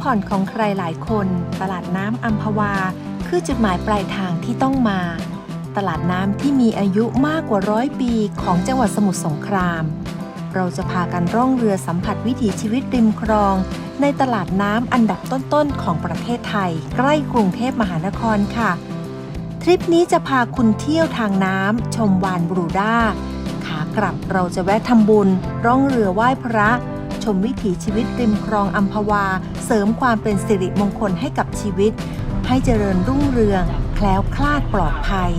ผ่อนของใครหลายคน ตลาดน้ำอัมพวา คือจุดหมายปลายทางที่ต้องมา ตลาดน้ำที่มีอายุมากกว่าร้อยปีของจังหวัดสมุทรสงคราม เราจะพากันร่องเรือสัมผัสวิถีชีวิตริมคลอง ในตลาดน้ำอันดับต้นๆของประเทศไทย ใกล้กรุงเทพมหานครค่ะ ทริปนี้จะพาคุณเที่ยวทางน้ำชมวานบรูด้าขากลับเราจะแวะทำบุญ ร่องเรือไหว้พระ ชมวิถีชีวิตริมคลองอัมพวา เสริมความเป็นสิริมงคลให้กับชีวิต ให้เจริญรุ่งเรือง แคล้วคลาดปลอดภัย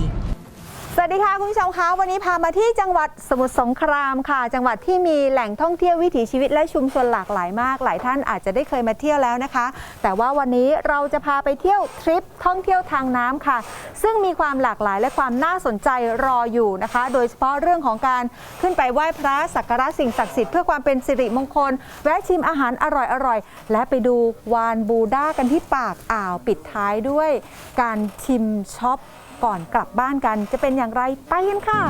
สวัสดีค่ะคุณผู้ชมคะวันนี้พามาที่จังหวัดสมุทรสงครามค่ะ จังหวัดที่มีแหล่งท่องเที่ยววิถีชีวิตและชุมชนหลากหลายมาก หลายท่านอาจจะได้เคยมาเที่ยวแล้วนะคะ แต่ว่าวันนี้เราจะพาไปเที่ยวทริปท่องเที่ยวทางน้ำค่ะ ซึ่งมีความหลากหลายและความน่าสนใจรออยู่นะคะ โดยเฉพาะเรื่องของการขึ้นไปไหว้พระสักการะสิ่งศักดิ์สิทธิ์เพื่อความเป็นสิริมงคล แวะชิมอาหารอร่อยๆและไปดูวานบูด้ากันที่ปากอ่าวปิดท้ายด้วย การชิมช็อป ก่อนกลับบ้านกัน จะเป็นอย่างไรไปกันค่ะ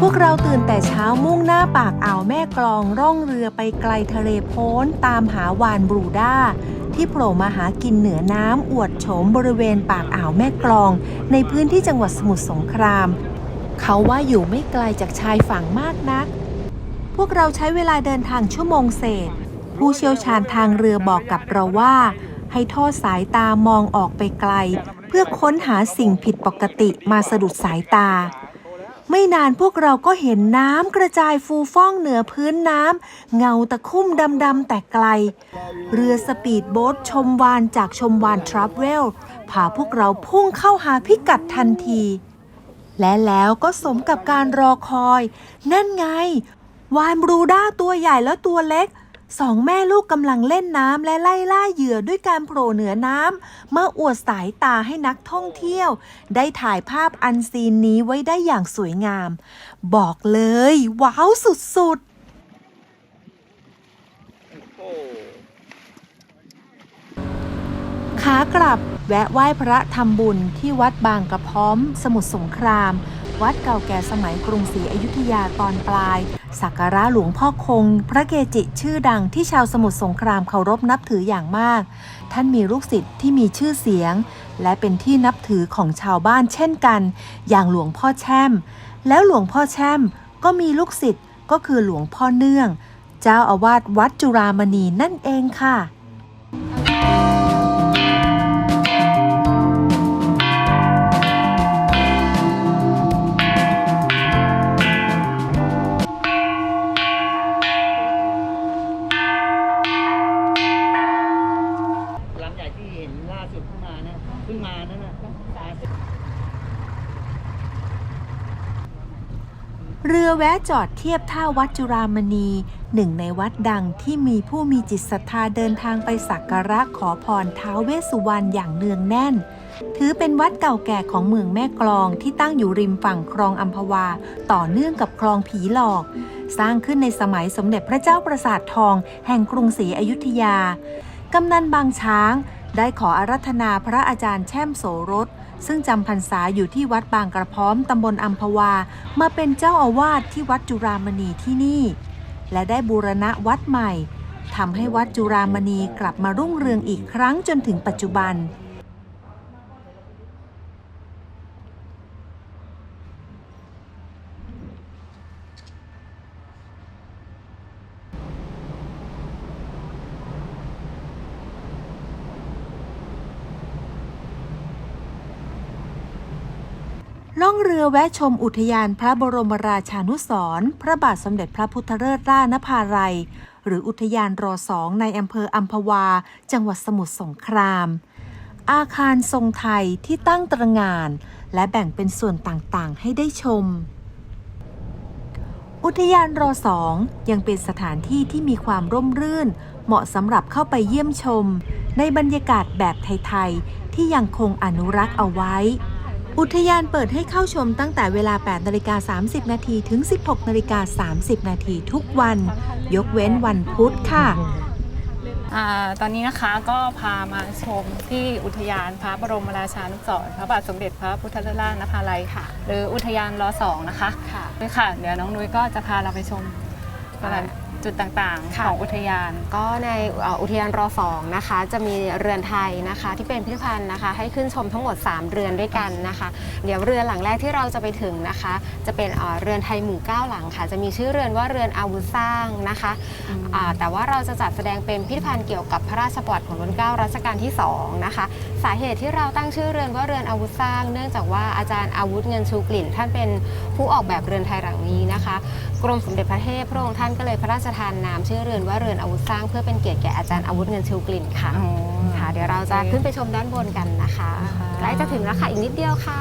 พวกเราตื่นแต่เช้ามุ่งหน้าปากอ่าวแม่กลองร่องเรือไปไกลทะเลโพ้นตามหาวานบรูด้า ที่โผล่มาหากินเหนือน้ำอวดโฉมบริเวณปากอ่าวแม่กลอง ในพื้นที่จังหวัดสมุทรสงคราม เขาว่าอยู่ไม่ไกลจากชายฝั่งมากนัก พวกเราใช้เวลาเดินทางชั่วโมงเศษ ผู้เชี่ยวชาญทางเรือบอกกับเราว่า ให้ทอดสายตามองออกไปไกล เพื่อค้นหาสิ่งผิดปกติมาสะดุดสายตา ไม่นานพวกเราก็เห็นน้ำกระจายฟูฟ่องเหนือพื้นน้ำเงาตะคุ่มดำๆแต่ไกล เรือสปีดโบ๊ทชมวานจากชมวานทรัพเวลพาพวกเราพุ่งเข้าหาพิกัดทันทีและแล้วก็สมกับการรอคอย นั่นไง วานบรูด้าตัวใหญ่และตัวเล็ก สองแม่ลูกกำลังเล่นน้ำและไล่ล่าเหยื่อด้วยการโผล่เหนือน้ำเมื่ออวดสายตาให้นักท่องเที่ยว ได้ถ่ายภาพอันซีนนี้ไว้ได้อย่างสวยงาม บอกเลย ว้าวสุดๆขากลับแวะไหว้พระทำบุญที่วัดบางกระพร้อม สมุทรสงคราม วัดเก่าแก่สมัยกรุงศรีอยุธยาตอนปลาย สักการะหลวงพ่อคง พระเกจิชื่อดังที่ชาวสมุทรสงครามเคารพนับถืออย่างมาก ท่านมีลูกศิษย์ที่มีชื่อเสียง และเป็นที่นับถือของชาวบ้านเช่นกัน อย่างหลวงพ่อแช่ม แล้วหลวงพ่อแช่มก็มีลูกศิษย์ก็คือหลวงพ่อเนื่อง เจ้าอาวาสวัดจุรามณีนั่นเองค่ะ จอดเทียบท่าวัดจุรามณีหนึ่งในวัดดังที่มีผู้มีจิตศรัทธาเดินทางไปสักการะขอพรท้าวเวสสุวรรณอย่างเนืองแน่น ถือเป็นวัดเก่าแก่ของเมืองแม่กลองที่ตั้งอยู่ริมฝั่งคลองอัมพวา ต่อเนื่องกับคลองผีหลอก สร้างขึ้นในสมัยสมเด็จพระเจ้าประสาททอง แห่งกรุงศรีอยุธยากำนันบางช้าง ได้ขออารัธนาพระอาจารย์แช่มโสรส ซึ่งจำพรรษาอยู่ที่วัดบางกระพร้อมตำบลอัมพวา มาเป็นเจ้าอาวาสที่วัดจุรามณีที่นี่ และได้บูรณะวัดใหม่ทำให้วัดจุรามณีกลับมารุ่งเรืองอีกครั้งจนถึงปัจจุบัน รือแวะชมอุทยานพระบรมราชานุสรณ์พระบาทสมเด็จพระพุทธเลิศล่านภาลัย หรืออุทยานรอสองในอำเภออัมพวา จังหวัดสมุทรสงคราม อาคารทรงไทยที่ตั้งตระงาน และแบ่งเป็นส่วนต่างๆ ให้ได้ชม อุทยานรอสองยังเป็นสถานที่ที่มีความร่มรื่น เหมาะสำหรับเข้าไปเยี่ยมชม ในบรรยากาศแบบไทย ๆ ที่ยังคงอนุรักษ์เอาไว้ อุทยานเปิดให้เข้าชมตั้งแต่เวลา 8นาฬิกา30 นาทีถึง 16นาฬิกา30 นาทีทุกวัน ยกเว้นวันพุธค่ะอ่าตอนนี้นะคะก็พามาชมที่อุทยานพระบรมราชานุสรณ์พระบาทสมเด็จพระพุทธเจ้านภาลัยค่ะ หรืออุทยานรอสองนะคะค่ะนี่ค่ะ เดี๋ยวน้องนุ้ยก็จะพาเราไปชมสถาน จุดต่างๆ ค่ะ ของอุทยาน ก็ในเอ่ออุทยานรอสองนะคะ จะมีเรือนไทยนะคะ ที่เป็นพิพิธภัณฑ์นะคะ ให้ขึ้นชมทั้งหมด 3 เรือนด้วยกันนะคะ เดี๋ยวเรือนหลังแรกที่เราจะไปถึงนะคะ จะเป็นเอ่อเรือนไทยหมู่เก้าหลังค่ะ จะมีชื่อเรือนว่าเรือนอาวุธสร้างนะคะอ่าแต่ว่าเราจะจัดแสดงเป็นพิพิธภัณฑ์เกี่ยวกับพระราชประวัติของรัชกาลรัชกาลที่สองนะคะ สาเหตุที่เราตั้งชื่อเรือนว่าเรือนอาวุธสร้าง เนื่องจากว่าอาจารย์อาวุธเงินชูกลิ่น ท่านเป็นผู้ออกแบบเรือนไทยหลังนี้นะคะ กรมสมเด็จพระเทพพระองค์ท่านก็เลยพระราชทานนามชื่อเรือนว่าเรือนอาวุธสร้างเพื่อเป็นเกียรติแก่อาจารย์อาวุธเงินชูกลิ่นค่ะอ๋อ ค่ะ เดี๋ยวเราจะขึ้นไปชมด้านบนกันนะคะค่ะ ใกล้จะถึงแล้วค่ะอีกนิดเดียวค่ะ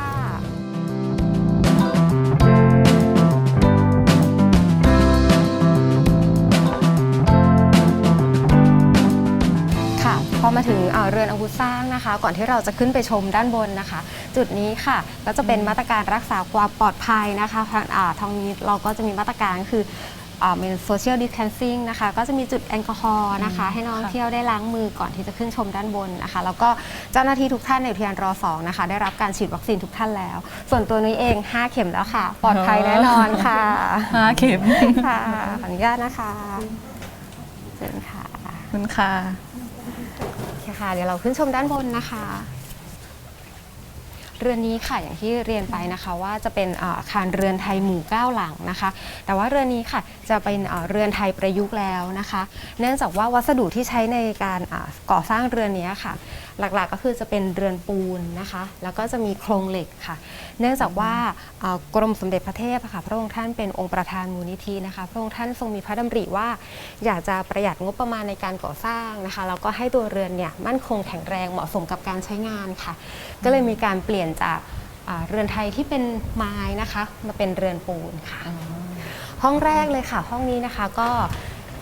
ค่ะ พอมาถึงเอ่อเรือนอาวุธสร้างนะคะ ก่อนที่เราจะขึ้นไปชมด้านบนนะคะ จุดนี้ค่ะก็จะเป็นมาตรการรักษาความปลอดภัยนะคะทางอ่าทางนี้เราก็จะมีมาตรการคือ อ่าเป็น social distancing นะคะก็จะมีจุดแอลกอฮอล์นะคะ ให้นักท่องเที่ยวได้ล้างมือก่อนที่จะขึ้นชมด้านบนนะคะ แล้วก็เจ้าหน้าที่ทุกท่านในอุทยานรอสองนะคะ ได้รับการฉีดวัคซีนทุกท่านแล้ว ส่วนตัวนุ้ยเอง 5 เข็มแล้วค่ะ ปลอดภัยแน่นอนค่ะห้าเข็มค่ะขออนุญาตนะคะเชิญค่ะขอบคุณค่ะโอเคค่ะ เดี๋ยวเราขึ้นชมด้านบนนะคะ เรือนนี้ค่ะอย่างที่เรียนไปนะคะว่าจะเป็นอาคารเรือนไทยหมู่เก้าหลังนะคะ แต่ว่าเรือนนี้ค่ะจะเป็นเรือนไทยประยุกต์แล้วนะคะ เนื่องจากว่าวัสดุที่ใช้ในการก่อสร้างเรือนนี้ค่ะ หลักๆก็คือจะเป็นเรือนปูนนะคะ แล้วก็จะมีโครงเหล็กค่ะ เนื่องจากว่าอ่ากรมสมเด็จพระเทพอะค่ะ พระองค์ท่านเป็นองค์ประธานมูลนิธินะคะ พระองค์ท่านทรงมีพระดำริว่า อยากจะประหยัดงบประมาณในการก่อสร้างนะคะ แล้วก็ให้ตัวเรือนเนี่ยมั่นคงแข็งแรงเหมาะสมกับการใช้งานค่ะ ก็เลยมีการเปลี่ยนจากอ่าเรือนไทยที่เป็นไม้นะคะ มาเป็นเรือนปูนค่ะ ห้องแรกเลยค่ะ ห้องนี้นะคะก็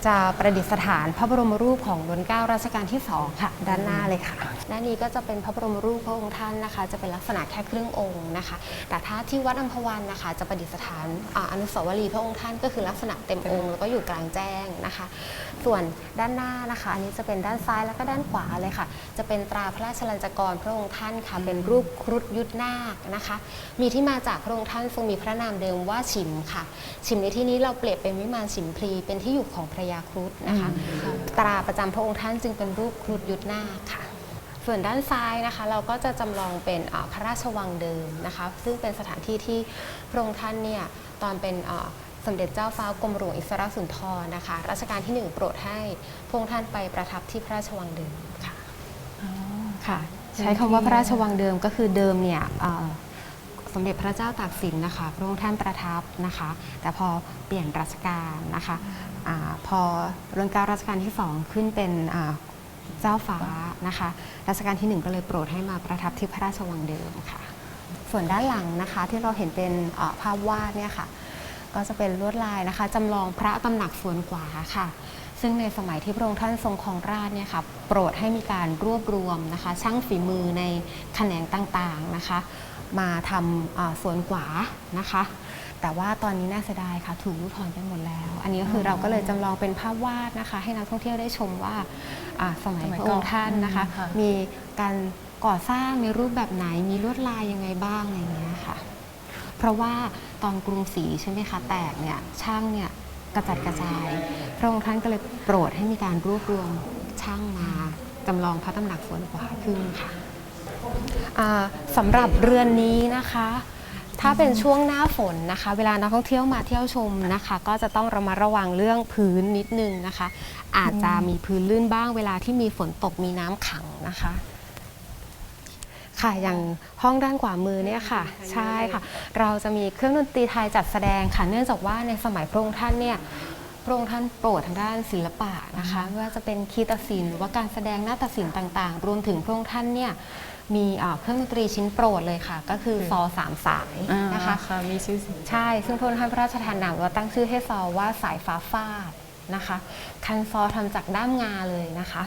จะประดิษฐานพระบรมรูปของรัชกาลรัชกาลที่ 2 ค่ะ ด้านหน้าเลยค่ะ ด้านนี้ก็จะเป็นพระบรมรูปพระองค์ท่านนะคะ จะเป็นลักษณะแค่ครึ่งองค์นะคะ แต่ถ้าที่วัดอัมพวันนะคะ จะประดิษฐานอาอนุสาวรีย์พระองค์ท่านก็คือลักษณะเต็มองค์แล้วก็อยู่กลางแจ้งนะคะ ส่วนด้านหน้านะคะ อันนี้จะเป็นด้านซ้ายแล้วก็ด้านขวาเลยค่ะ จะเป็นตราพระราชลัญจกรพระองค์ท่านค่ะ เป็นรูปครุฑยุทธนาคนะคะ มีที่มาจากพระองค์ท่านทรงมีพระนามเดิมว่าฉิมค่ะ ฉิมในที่นี้เราเปรียบเป็นวิมานฉิมพลีเป็นที่อยู่ของพระยาครุฑนะคะ ตราประจำพระองค์ท่านจึงเป็นรูปครุฑยุทธนาคค่ะส่วนด้านซ้ายนะคะ เราก็จะจำลองเป็นอ่าพระราชวังเดิมนะคะ ซึ่งเป็นสถานที่ที่พระองค์ท่านเนี่ยตอนเป็นอ่าสมเด็จเจ้าฟ้ากรมหลวงอิสระสุนทรนะคะรัชกาลที่หนึ่งโปรดให้พระองค์ท่านไปประทับที่พระราชวังเดิมค่ะค่ะ ใช้คำว่าพระราชวังเดิมก็คือเดิมเนี่ยอ่า สมเด็จพระเจ้าตากสินนะคะพระองค์ท่านประทับนะคะ แต่พอเปลี่ยนรัชกาลนะคะอพอรัชกาลรัชกาลที่สองขึ้นเป็นเจ้าฟ้านะคะรัชกาลที่หนึ่งก็เลยโปรดให้มาประทับที่พระราชวังเดิมค่ะ ส่วนด้านหลังนะคะที่เราเห็นเป็นภาพวาดเนี่ยค่ะก็จะเป็นลวดลายนะคะจำลองพระตำหนักสวนขวาค่ะ ซึ่งในสมัยที่พระองค์ท่านทรงครองราชย์เนี่ยค่ะโปรดให้มีการรวบรวมนะคะ ช่างฝีมือในแขนงต่างๆนะคะ มาทำอ่าสวนขวานะคะ แต่ว่าตอนนี้น่าเสียดายค่ะ ถูกรุกถอนไปหมดแล้ว อันนี้ก็คือเราก็เลยจำลองเป็นภาพวาดนะคะ ให้นักท่องเที่ยวได้ชมว่าอ่าสมัยสมัยพระองค์ก่อนท่านนะคะค่ะมีการก่อสร้างในรูปแบบไหนมีลวดลายยังไงบ้างอะไรอย่างเงี้ยค่ะ เพราะว่าตอนกรุงศรีใช่ไหมคะแตกเนี่ยช่างเนี่ยกระจัดกระจาย พระองค์ท่านก็เลยโปรดให้มีการรวบรวมช่างมาจำลองพระตำหนักสวนขวาขึ้นค่ะ อ่าสำหรับเรือนนี้นะคะ ถ้าเป็นช่วงหน้าฝนนะคะ เวลานักท่องเที่ยวมาเที่ยวชมนะคะ ก็จะต้องระมัดระวังเรื่องพื้นนิดนึงนะคะ อาจจะมีพื้นลื่นบ้างเวลาที่มีฝนตกมีน้ำขังนะคะ ค่ะอย่างห้องด้านขวามือเนี่ยค่ะ ใช่ค่ะ เราจะมีเครื่องดนตรีไทยจัดแสดงค่ะ เนื่องจากว่าในสมัยพระองค์ท่านเนี่ยพระองค์ท่านโปรดทางด้านศิลปะนะคะไม่ว่าจะเป็นคีตศิลป์หรือว่าการแสดงนาฏศิลป์ต่างๆ รวมถึงพระองค์ท่านเนี่ย มีอ่าเครื่องดนตรีชิ้นโปรดเลยค่ะ ก็คือซอสามสายนะคะค่ะมีชื่อเสียงใช่ ซึ่งพระองค์ท่านพระราชทานนามว่าตั้งชื่อให้ซอว่าสายฟ้าฟาดนะคะ คันซอทำจากด้ามงาเลยนะคะ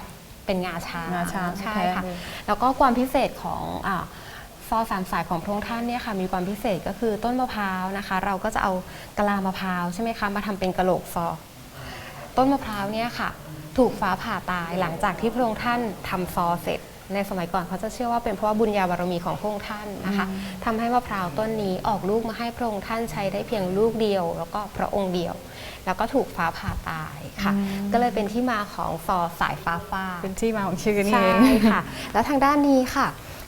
เป็นงาช้างงาช้างใช่แท้ๆค่ะเลยแล้วก็ความพิเศษของอาซอสามสายของพระองค์ท่านเนี่ยค่ะมีความพิเศษก็คือต้นมะพร้าวนะคะ เราก็จะเอากะลามะพร้าวใช่ไหมคะมาทำเป็นกะโหลกซอ ต้นมะพร้าวเนี่ยค่ะ ถูกฟ้าผ่าตายหลังจากที่พระองค์ท่านทำซอเสร็จ ในสมัยก่อนเขาจะเชื่อว่าเป็นเพราะว่าบุญญาบารมีของพระองค์ท่านนะคะทำให้มะพร้าวต้นนี้ออกลูกมาให้พระองค์ท่านใช้ได้เพียงลูกเดียว แล้วก็พระองค์เดียว แล้วก็ถูกฟ้าผ่าตายค่ะ ก็เลยเป็นที่มาของซอสายฟ้าฟาดเป็นที่มาของชื่อนี่ใช่เองค่ะ แล้วทางด้านนี้ค่ะ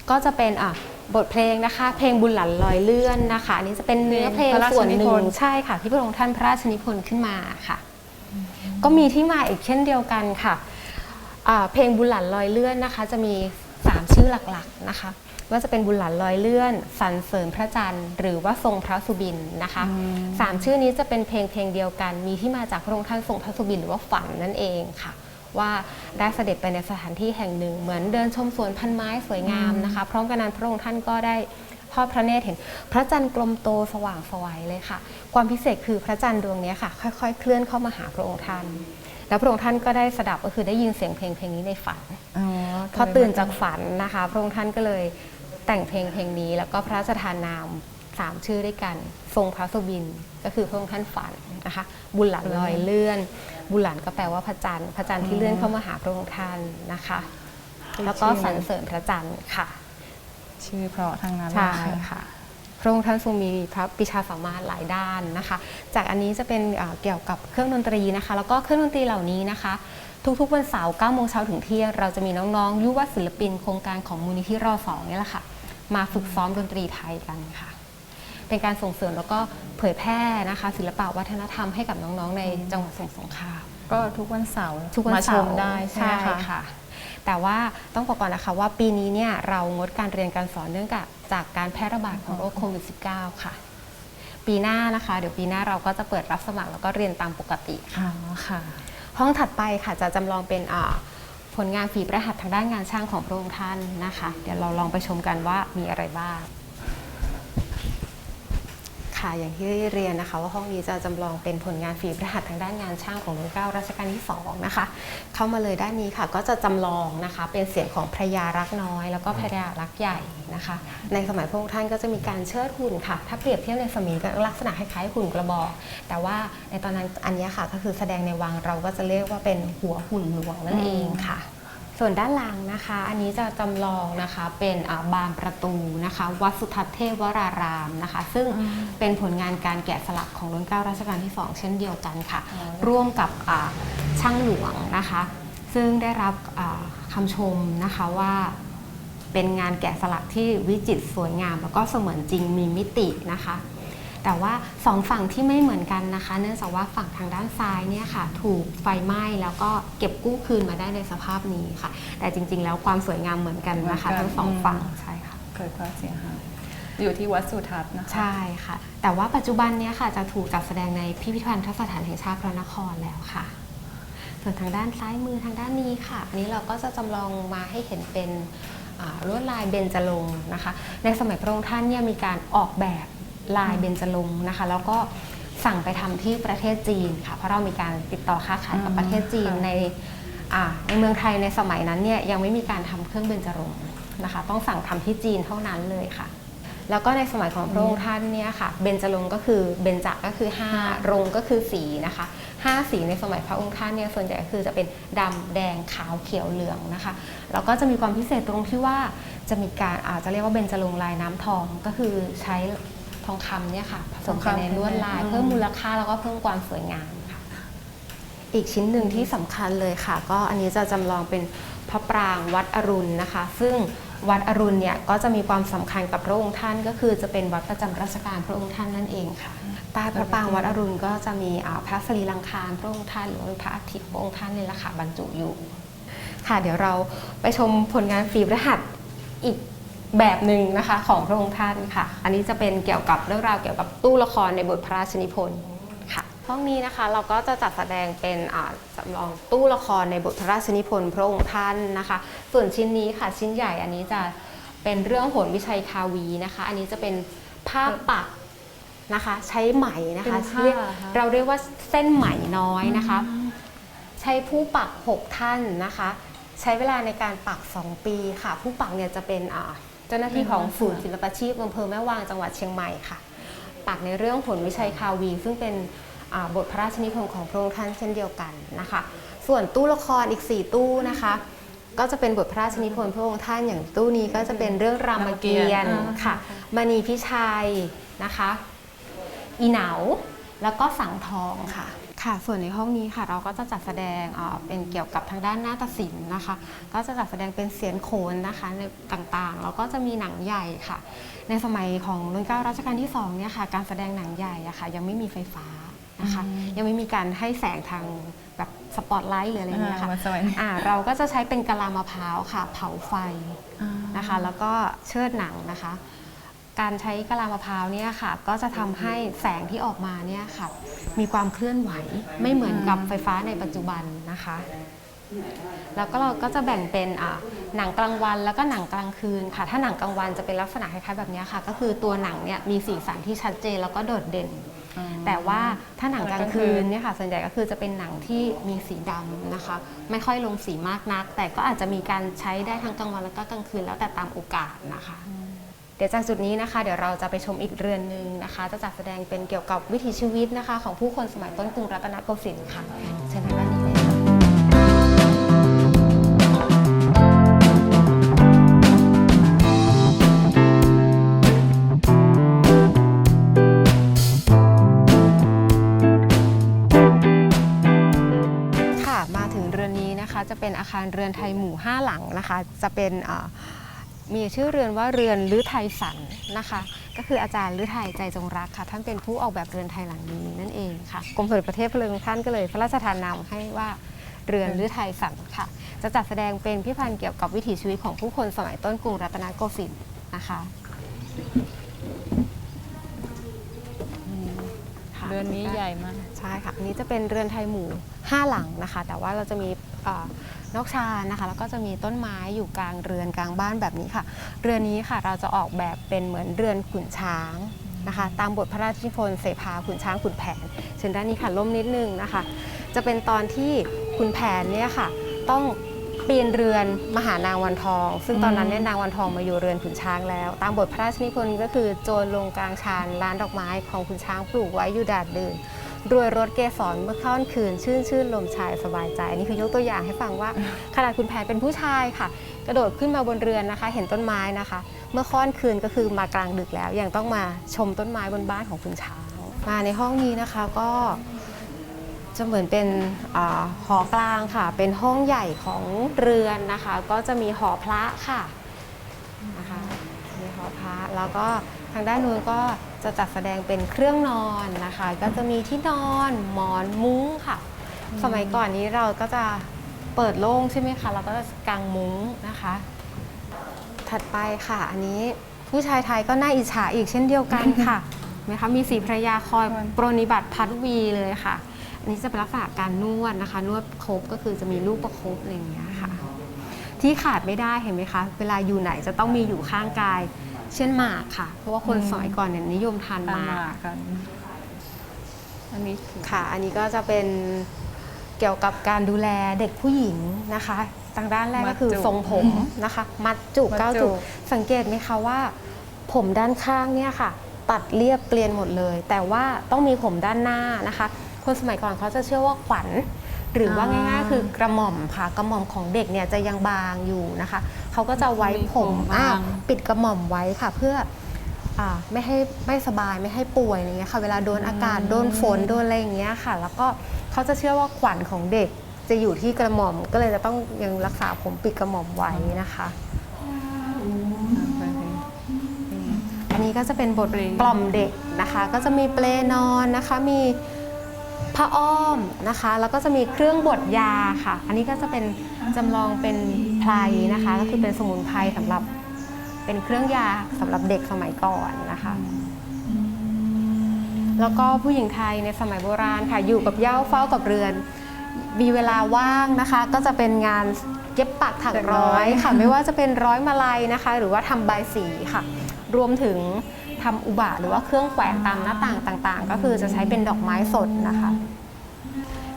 ก็จะเป็นอะบทเพลงนะคะ เพลงบุญหลันลอยเลื่อนนะคะอันนี้จะเป็นเนื้อเพลงพระราชส่วนหนินึ่พงนธ์ใช่ค่ะ ที่พระองค์ท่านพระราชนิพนธ์ขึ้นมาค่ะ ก็มีที่มาอีกเช่นเดียวกันค่ะอ่า เพลงบุญหลันลอยเลื่อนนะคะ จะมี 3 ชื่อหลักๆนะคะว่าจะเป็นบุญหลันลอยเลื่อนสรรเสริญพระจันทร์หรือว่าทรงพระสุบินนะคะสามชื่อนี้จะเป็นเพลงเพลงเดียวกัน มีที่มาจากพระองค์ท่านทรงพระสุบินหรือว่าฝันนั่นเองค่ะ ว่าได้เสด็จไปในสถานที่แห่งหนึ่ง เหมือนเดินชมสวนพันไม้สวยงามนะคะ พร้อมกันนั้นพระองค์ท่านก็ได้ทอดพระเนตรเห็น พระจันทร์กลมโตสว่างไสวัยเลยค่ะ ความพิเศษคือพระจันทร์ดวงเนี้ยค่ะ ค่อย ๆ เคลื่อนเข้ามาหาพระองค์ท่าน แล้วพระองค์ท่านก็ได้สดับก็คือได้ยินเสียงเพลงเพลงนี้ในฝันอ๋อพอตื่นจากฝันนะคะ พระองค์ท่านก็เลยแต่งเพลงเพลงนี้ แล้วก็พระราชทานนามสามชื่อด้วยกัน ทรงพระสุบินก็คือพระองค์ท่านฝันนะคะ บุญหลันลอยเลื่อน บุญหลันก็แปลว่าพระจันทร์พระจันทร์ที่เลื่อนเข้ามาหาพระองค์ท่านนะคะ แล้วก็สรรเสริญพระจันทร์ค่ะ ชื่อเพราะทางนั้นใช่เลยค่ะ พระองค์ท่านทรงมีพระปิชาสามารถหลายด้านนะคะ จากอันนี้จะเป็นเอ่อเกี่ยวกับเครื่องดนตรีนะคะ แล้วก็เครื่องดนตรีเหล่านี้นะคะ ทุกๆวันเสาร์9โมงเช้าถึงเที่ยงเราจะมีน้องๆยุวศิลปินโครงการของมูลนิธิรอสองนี่แหละค่ะ มาฝึกซ้อมดนตรีไทยกันค่ะ เป็นการส่งเสริมแล้วก็เผยแพร่นะคะ ศิลปะวัฒนธรรมให้กับน้องๆในจังหวัดสมุทรสงครามก็ทุกวันเสาร์ทุกวันมาชเสามร์ได้ใช่ไหมคะค่ะ แต่ว่าต้องบอกก่อนนะคะว่าปีนี้เนี่ยเรางดการเรียนการสอนเนื่องจากจากการแพร่ระบาดของโรคโควิด -19 ค่ะ ปีหน้านะคะ เดี๋ยวปีหน้าเราก็จะเปิดรับสมัครแล้วก็เรียนตามปกติอ๋อค่ะ ห้องถัดไปค่ะจะจำลองเป็นอ่าผลงานฝีประหัตถ์ทางด้านงานช่างของพระองค์ท่านนะคะ เดี๋ยวเราลองไปชมกันว่ามีอะไรบ้าง ค่ะ อย่างที่เรียนนะคะ ว่าห้องนี้จะจำลองเป็นผลงานฝีประหัตทางด้านงานช่างของรุ่นเก้ารัชกาลที่สองนะคะ เข้ามาเลยด้านนี้ค่ะ ก็จะจำลองนะคะ เป็นเสียงของพระยารักน้อย แล้วก็พระยารักใหญ่นะคะ ในสมัยพระองค์ท่านก็จะมีการเชิดหุ่นค่ะ ถ้าเปรียบเทียบในสมัยก็ลักษณะคล้ายๆหุ่นกระบอก แต่ว่าในตอนนั้นอันนี้ค่ะก็คือแสดงในวังเราก็จะเรียกว่าเป็นหัวหุ่นหลวงนั่นเองค่ะ ส่วนด้านหลังนะคะ อันนี้จะจำลองนะคะเป็นอ่าบานประตูนะคะ วัดสุทัศน์เทพวรารามนะคะ ซึ่งเป็นผลงานการแกะสลักของรุ่นเก้ารัชกาลที่ 2 เช่นเดียวกันค่ะ ร่วมกับอ่าช่างหลวงนะคะ ซึ่งได้รับอ่าคำชมนะคะว่าเป็นงานแกะสลักที่วิจิตรสวยงาม แล้วก็เสมือนจริงมีมิตินะคะ แต่ว่าสองฝั่งที่ไม่เหมือนกันนะคะ เนื่องจากว่าฝั่งทางด้านซ้ายเนี่ยค่ะ ถูกไฟไหม้แล้วก็เก็บกู้คืนมาได้ในสภาพนี้ค่ะ แต่จริง ๆ แล้วความสวยงามเหมือนกันนะคะเหมือนกันทั้งสองอืมฝั่งใช่ค่ะเกิดความเสียหายอยู่ที่วัดสุทัศน์นะคะใช่ค่ะ แต่ว่าปัจจุบันเนี่ยค่ะจะถูกจัดแสดงในพิพิธภัณฑ์สถานแห่งชาติพระนครแล้วค่ะ ส่วนทางด้านซ้ายมือทางด้านนี้ค่ะ อันนี้เราก็จะจำลองมาให้เห็นเป็นอ่าลวดลายเบญจรงค์นะคะ ในสมัยพระองค์ท่านเนี่ยมีการออกแบบ ลายเบญจรงค์นะคะ แล้วก็สั่งไปทำที่ประเทศจีนค่ะ เพราะเรามีการติดต่อค้าขายกับอืมประเทศจีนค่ะในอ่าในเมืองไทยในสมัยนั้นเนี่ยยังไม่มีการทำเครื่องเบญจรงค์นะคะ ต้องสั่งทำที่จีนเท่านั้นเลยค่ะ แล้วก็ในสมัยของพระองค์ท่านเนี่ยค่ะ เบญจรงค์ก็คือเบญจก็คือ 5 รงค์ก็คือสีนะคะห้าสีในสมัยพระองค์ท่านเนี่ยส่วนใหญ่ก็คือจะเป็นดำแดงขาวเขียวเหลืองนะคะแล้วก็จะมีความพิเศษตรงที่ว่าจะมีการอาจจะเรียกว่าเบญจรงค์ลายน้ำทองก็คือใช้ ทองคำเนี่ยค่ะผสมกันในลวดลายอืมเพิ่มมูลค่าแล้วก็เพิ่มความสวยงามค่ะ อีกชิ้นหนึ่งที่สำคัญเลยค่ะ ก็อันนี้จะจำลองเป็นพระปรางวัดอรุณนะคะ ซึ่งวัดอรุณเนี่ยก็จะมีความสำคัญกับพระองค์ท่าน ก็คือจะเป็นวัดประจำราชการพระองค์ท่านนั่นเองค่ะใต้พระปรางวัดอรุณก็จะมีอ่าพระสรีรังคารพระองค์ท่านหรือว่าเป็นพระอาทิตย์พระองค์ท่านนี่แหละค่ะบรรจุอยู่ ค่ะเดี๋ยวเราไปชมผลงานฝีพระหัตถ์อีก แบบหนึ่งนะคะของพระองค์ท่านค่ะ อันนี้จะเป็นเกี่ยวกับเรื่องราวเกี่ยวกับตู้ละครในบทพระราชนิพนธ์ค่ะห้องนี้นะคะเราก็จะจัดแสดงเป็นอ่าจำลองตู้ละครในบทพระราชนิพนธ์พระองค์ท่านนะคะ ส่วนชิ้นนี้ค่ะชิ้นใหญ่อันนี้จะเป็นเรื่องโหนวิชัยคาวีนะคะ อันนี้จะเป็นผ้าปักนะคะใช้ไหมนะคะเป็นผ้าเรียกเหรอคะเราเรียกว่าเส้นไหมน้อยนะคะ ใช้ผู้ปัก 6 ท่านนะคะ ใช้เวลาในการปัก 2 ปีค่ะ ผู้ปักเนี่ยจะเป็นอ่า เจ้าหน้าที่ของศูนย์ศิลปาชีพอำเภอแม่วางจังหวัดเชียงใหม่ค่ะ ปักในเรื่องผลวิชัยคาวี ซึ่งเป็นบทพระราชนิพนธ์ของพระองค์ท่านเช่นเดียวกันนะคะ ส่วนส่วนตู้ละครอีก 4 ตู้นะคะ ก็จะเป็นบทพระราชนิพนธ์พระองค์ท่านอย่างตู้นี้ก็จะเป็นเรื่องรามเกียรติ์ค่ะมณีพิชัยนะคะ อีเหนาแล้วก็สังทองค่ะ ค่ะ ส่วนในห้องนี้ค่ะเราก็จะจัดแสดงอ่าเป็นเกี่ยวกับทางด้านนาฏศิลป์นะคะ ก็จะจัดแสดงเป็นเสียงโขนนะคะในต่างๆ แล้วก็จะมีหนังใหญ่ค่ะ ในสมัยของรุ่นเก้ารัชกาลที่สองเนี่ยค่ะ การแสดงหนังใหญ่อะค่ะ ยังไม่มีไฟฟ้านะคะ ยังไม่มีการให้แสงทางแบบสปอตไลท์หรืออะไรอย่างเงี้ยค่ะอ่ามาสมัยนี้อ่าเราก็จะใช้เป็นกะลามะพร้าวค่ะ เผาไฟนะคะ แล้วก็เชิดหนังนะคะ การใช้กะลามะพร้าวเนี่ยค่ะก็จะทำให้แสงที่ออกมาเนี่ยค่ะมีความเคลื่อนไหวไม่เหมือนกับไฟฟ้าในปัจจุบันนะคะ แล้วก็เราก็จะแบ่งเป็นอ่าหนังกลางวันแล้วก็หนังกลางคืนค่ะ ถ้าหนังกลางวันจะเป็นลักษณะคล้ายๆแบบเนี้ยค่ะ ก็คือตัวหนังเนี่ยมีสีสันที่ชัดเจนแล้วก็โดดเด่น แต่ว่าถ้าหนังกลางคืนเนี่ยค่ะส่วนใหญ่ก็คือจะเป็นหนังที่มีสีดำนะคะ ไม่ค่อยลงสีมากนัก แต่ก็อาจจะมีการใช้ได้ทั้งกลางวันแล้วก็กลางคืนแล้วแต่ตามโอกาสนะคะเดี๋ยวจากจุดนี้นะคะ เดี๋ยวเราจะไปชมอีกเรือนหนึ่งนะคะ จะจัดแสดงเป็นเกี่ยวกับวิถีชีวิตนะคะ ของผู้คนสมัยต้นกรุงรัตนโกสินทร์ค่ะเชิญทางด้านนี้เลยค่ะค่ะมาถึงเรือนนี้นะคะ จะเป็นอาคารเรือนไทยหมู่ 5 หลังนะคะ จะเป็นอ่า มีชื่อเรือนว่าเรือนลือไทยสันนะคะ ก็คืออาจารย์ลือไทยใจจงรักค่ะ ท่านเป็นผู้ออกแบบเรือนไทยหลังนี้นั่นเองค่ะกรมสมเด็จพระเทพพระเลิงท่านก็เลยพระราชทานนามให้ว่าเรือนลือไทยสันค่ะ จะจัดแสดงเป็นพิพิธภัณฑ์เกี่ยวกับวิถีชีวิตของผู้คนสมัยต้นกรุงรัตนโกสินทร์นะคะอืมค่ะเรือนนี้ใหญ่มากใช่ค่ะอันนี้จะเป็นเรือนไทยหมู่ 5 หลังนะคะ แต่ว่าเราจะมีเอ่อ นกชานนะคะ แล้วก็จะมีต้นไม้อยู่กลางเรือนกลางบ้านแบบนี้ค่ะ เรือนนี้ค่ะเราจะออกแบบเป็นเหมือนเรือนขุนช้างนะคะ ตามบทพระราชนิพนธ์เสภาขุนช้างขุนแผนเชิญด้านนี้ค่ะล่มนิดนึงนะคะ จะเป็นตอนที่ขุนแผนเนี่ยค่ะ ต้องปีนเรือนมหานางวันทอง ซึ่งตอนนั้นเนี่ยนางวันทองมาอยู่เรือนขุนช้างแล้ว ตามบทพระราชนิพนธ์ก็คือโจรลงกลางชานร้านดอกไม้ของขุนช้างปลูกไว้อยู่ดาดเดิน รวยรถเกสรเมื่อค่อนคืน ชื่นชื่นลมชายสบายใจ อันนี้คือยกตัวอย่างให้ฟังว่าขนาดคุณแผนเป็นผู้ชายค่ะ กระโดดขึ้นมาบนเรือนนะคะ เห็นต้นไม้นะคะ เมื่อค่อนคืนก็คือมากลางดึกแล้ว ยังต้องมาชมต้นไม้บนบ้านของคุณช้างมาในห้องนี้นะคะก็จะเหมือนเป็นอหอกลางค่ะ เป็นห้องใหญ่ของเรือนนะคะ ก็จะมีหอพระค่ะ พระแล้วก็ทางด้านนู้นก็จะจัดแสดงเป็นเครื่องนอนนะคะ ก็จะมีที่นอนหมอนมุ้งค่ะ สมัยก่อนนี้เราก็จะเปิดโล่งใช่ไหมคะเราก็จะกางมุ้งนะคะ ถัดไปค่ะ อันนี้ผู้ชายไทยก็น่าอิจฉาอีกเช่นเดียวกันค่ะเห็นไหมคะมีสีภรรยาคอยปรนิบัติพัดวีเลยค่ะ อันนี้จะเป็นลักษณะการนวดนะคะ นวดครบก็คือจะมีลูกประคบอะไรอย่างเงี้ยค่ะ ที่ขาดไม่ได้เห็นไหมคะ เวลาอยู่ไหนจะต้องมีอยู่ข้างกาย เช่นหมากค่ะ เพราะว่าคนสมัยก่อนเนี่ยนิยมทานตาหมมากมากันอันนี้คือค่ะ อันนี้ก็จะเป็นเกี่ยวกับการดูแลเด็กผู้หญิงนะคะ ทางด้านแรกก็คือทรงผมนะคะ มัดจุกเก้าจุก สังเกตไหมคะว่า ผมด้านข้างเนี่ยค่ะ ตัดเรียบเกลียนหมดเลย แต่ว่าต้องมีผมด้านหน้านะคะ คนสมัยก่อนเขาจะเชื่อว่าขวัญ หรือว่าง่ายๆคือกระหม่อมค่ะกระหม่อมของเด็กเนี่ยจะยังบางอยู่นะคะเขาก็จะไว้ผมอ่าปิดกระหม่อมไว้ค่ะ เพื่ออ่าไม่ให้ไม่สบายไม่ให้ป่วยอะไรเงี้ยค่ะ เวลาโดนอากาศโดนฝนโดนอะไรอย่างเงี้ยค่ะ แล้วก็เขาจะเชื่อว่าขวัญของเด็กจะอยู่ที่กระหม่อมก็เลยจะต้องยังรักษาผมปิดกระหม่อมไว้นะคะอันนี้ก็จะเป็นบทกล่อมเด็กนะคะ ก็จะมีเปลนอนนะคะมี ผ้าอ้อมนะคะ แล้วก็จะมีเครื่องบดยาค่ะ อันนี้ก็จะเป็นจำลองเป็นไพรนะคะ ก็คือเป็นสมุนไพรสำหรับเป็นเครื่องยาสำหรับเด็กสมัยก่อนนะคะ แล้วก็ผู้หญิงไทยในสมัยโบราณค่ะ อยู่กับเหย้าเฝ้ากับเรือน มีเวลาว่างนะคะ ก็จะเป็นงานเย็บปักถักร้อยค่ะ ไม่ว่าจะเป็นร้อยมาลัยนะคะ หรือว่าทำใบายสีค่ะ รวมถึง ทำอุบะหรือว่าเครื่องแขวนตามหน้าต่างต่างๆ ก็คือจะใช้เป็นดอกไม้สดนะคะ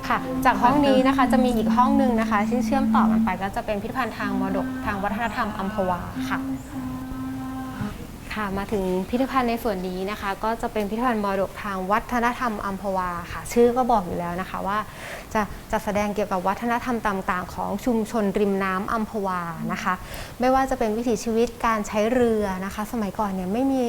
ค่ะจากห้องนี้นะคะจะมีอีกห้องหนึ่งนะคะที่เชื่อมต่อกันไปก็จะเป็นพิพิธภัณฑ์ทางมรดกทางวัฒนธรรมอัมพวาค่ะค่ะมาถึงพิพิธภัณฑ์ในส่วนนี้นะคะ ก็จะเป็นพิพิธภัณฑ์มรดกทางวัฒนธรรมอัมพวาค่ะ ชื่อก็บอกอยู่แล้วนะคะว่า จะจะแสดงเกี่ยวกับวัฒนธรรมต่างๆ ของชุมชนริมน้ำอัมพวานะคะ ไม่ว่าจะเป็นวิถีชีวิตการใช้เรือนะคะ สมัยก่อนเนี่ยไม่มี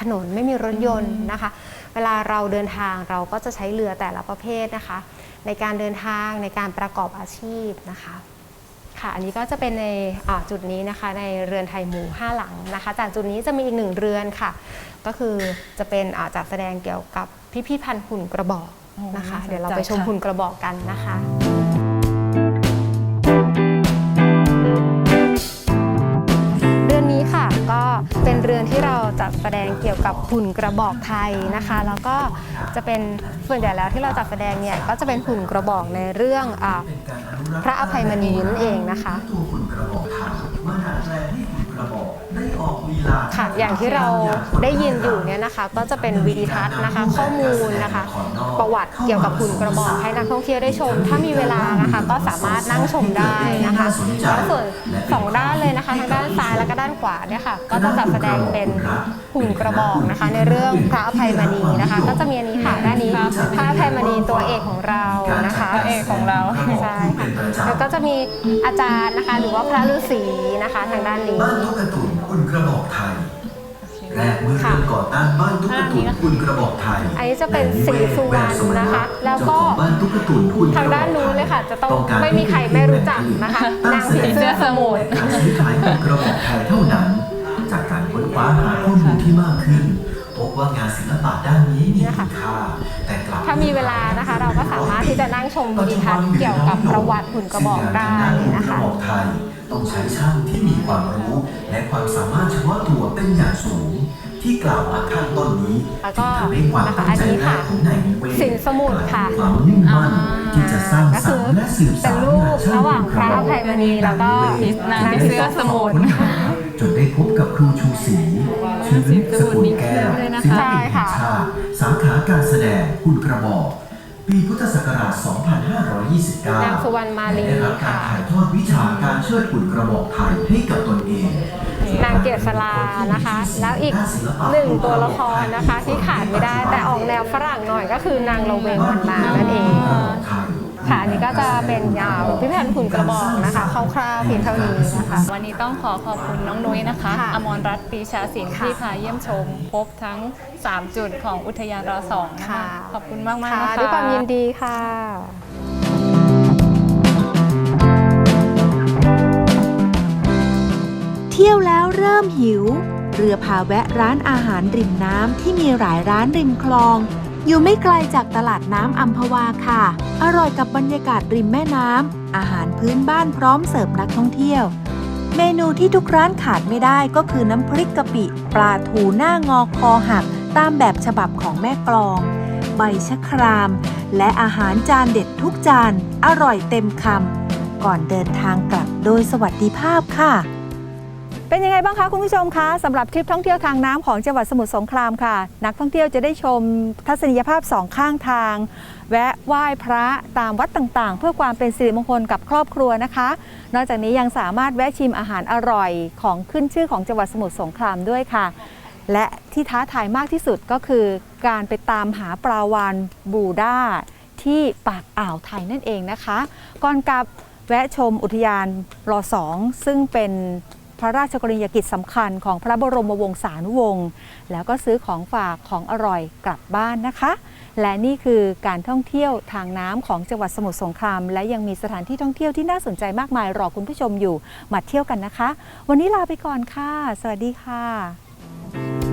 ถนนไม่มีรถยนต์นะคะ เวลาเราเดินทางเราก็จะใช้เรือแต่ละประเภทนะคะ ในการเดินทางในการประกอบอาชีพนะคะค่ะอันนี้ก็จะเป็นในอ่าจุดนี้นะคะในเรือนไทยหมู่ 5 หลังนะคะ จากจุดนี้จะมีอีกหนึ่งเรือนค่ะ ก็คือจะเป็นอ่าจัดแสดงเกี่ยวกับพิพิธภัณฑ์หุ่นกระบอกนะคะโอ้เดี๋ยวเราไปชมค่ะหุ่นกระบอกกันนะคะ เป็นเรือนที่เราจัดแสดงเกี่ยวกับหุ่นกระบอกไทยนะคะ แล้วก็จะเป็นส่วนใหญ่แล้วที่เราจัดแสดงเนี่ยก็จะเป็นหุ่นกระบอกในเรื่องอพระอภัยมณีนั่นเองนะคะตัวหุ่นกระบอกไทยมาแรงที่หุ่นกระบอก ได้ออกลีลาค่ะ อย่างที่เราได้ยินอยู่เนี่ยนะคะ ก็จะเป็นวิดีทัศน์นะคะ ข้อมูลนะคะ ประวัติเกี่ยวกับหุ่นกระบอกให้นักท่องเที่ยวได้ชม ถ้ามีเวลานะคะ ก็สามารถนั่งชมได้นะคะแล้วส่วนสองด้านเลยนะคะทั้งด้านซ้ายและก็ด้านขวาเนี่ยค่ะ ก็จะจัดแสดงเป็นหุ่นกระบอกนะคะ ในเรื่องพระอภัยมณีนะคะ ก็จะมีอันนี้ค่ะด้านนี้พระอภัยมณีตัวเอกของเรานะคะพระเอกของเราใช่ค่ะแล้วก็จะมีอาจารย์นะคะ หรือว่าพระฤาษีนะคะ ทางด้านนี้บ้านตุ๊กตุน หุ่นกระบอกไทย แรกเมื่อเริ่มก่อตั้งบ้านตุ๊กตุนหุ่นกระบอกไทยอันนี้จะเป็นสีสุวรรณนะคะ แล้วก็เจ้าของบ้านตุ๊กตุนหุ่นกทางระบอกด้านนู้นเลยค่ะ จะต้องการไม่มีใครไม่รู้จักนะคะนางผีเสื้อสมุทรการซื้อขายหุ่นกระบอกไทยเท่านั้น จากการค้นคว้าหาข้อมูลที่มากขึ้นพบว่างานศิลปะด้านนี้มีคุณค่าแต่กลับถ้ามีเวลานะคะ เราก็สามารถที่จะนั่งชมวิดีทัศน์เกี่ยวกับประวัติหุ่นกระบอกได้นะคะ ความรู้และความสามารถเฉพาะตัวเป็นอย่างสูง ที่กล่าวมาข้างต้นนี้แล้วก็ทำให้ความนะคะตั้งใจอันนี้แรค่ะกของนายนิเวศสินสมุทรค่ะกลายเป็นความมุ่งมั่นที่จะสร้างก็สรคืรอค์และสืบเป็สานนรูประหว่างพระอภัยมณีแล้วก็นางผีเสื้อสมุทรค้นหาจนได้พบกับครูชูศรีชื่อสกุลแก้วเลยนะศิลคะปินแห่งชาติสาขาการแสดงหุ่นกระบอก ปีพุทธศักราช 2529นางสุวรรณมาลีได้รับการค่ะถ่ายทอดวิชาการเชิดหุ่นกระบอกไทยให้กับตนเอง นางเกษลานะคะ แล้วอีกหนึ่งตัวละครนะคะที่ขาดไม่ได้ แต่ออกแนวฝรั่งหน่อยก็คือนางละเวงวันนานั่นเอง ค่ะอันนี้ก็จะเป็นยาวพิพิธภัณฑ์หุ่นกระบอกนะคะคร่าวๆเพียงเท่านี้นะคะ วันนี้ต้องขอขอบคุณน้องนุ้ยนะคะ ค่ะอมรรัตน์ปรีชาสินค่ะที่พาเยี่ยมชม พบทั้ง 3 จุดของอุทยานรอสองนะคะ ค่ะ ขอบคุณมากมากค่ะนะคะ ด้วยความยินดีค่ะ เที่ยวแล้วเริ่มหิว เรือพาแวะร้านอาหารริมน้ำที่มีหลายร้านริมคลอง อยู่ไม่ไกลจากตลาดน้ำอัมพวาค่ะ อร่อยกับบรรยากาศริมแม่น้ำ อาหารพื้นบ้านพร้อมเสิร์ฟนักท่องเที่ยว เมนูที่ทุกร้านขาดไม่ได้ก็คือน้ำพริกกะปิ ปลาทูหน้างอคอหัก ตามแบบฉบับของแม่กลอง ใบชะคราม และอาหารจานเด็ดทุกจาน อร่อยเต็มคำก่อนเดินทางกลับโดยสวัสดิภาพค่ะ เป็นยังไงบ้างคะคุณผู้ชมคะสำหรับทริปท่องเที่ยวทางน้ำของจังหวัดสมุทรสงครามค่ะ นักท่องเที่ยวจะได้ชมทัศนียภาพสองข้างทาง แวะไหว้พระตามวัดต่างๆ เพื่อความเป็นสิริมงคลกับครอบครัวนะคะ นอกจากนี้ยังสามารถแวะชิมอาหารอร่อยของขึ้นชื่อของจังหวัดสมุทรสงครามด้วยค่ะ และที่ท้าทายมากที่สุดก็คือ การไปตามหาปลาวานบูด้าที่ปากอ่าวไทยนั่นเองนะคะ ก่อนกลับแวะชมอุทยานรอสองซึ่งเป็น พระราชกรณียกิจสำคัญของพระบรมวงศานุวงศ์แล้วก็ซื้อของฝากของอร่อยกลับบ้านนะคะ และนี่คือการท่องเที่ยวทางน้ำของจังหวัดสมุทรสงคราม และยังมีสถานที่ท่องเที่ยวที่น่าสนใจมากมายรอคุณผู้ชมอยู่มาเที่ยวกันนะคะ วันนี้ลาไปก่อนค่ะ สวัสดีค่ะ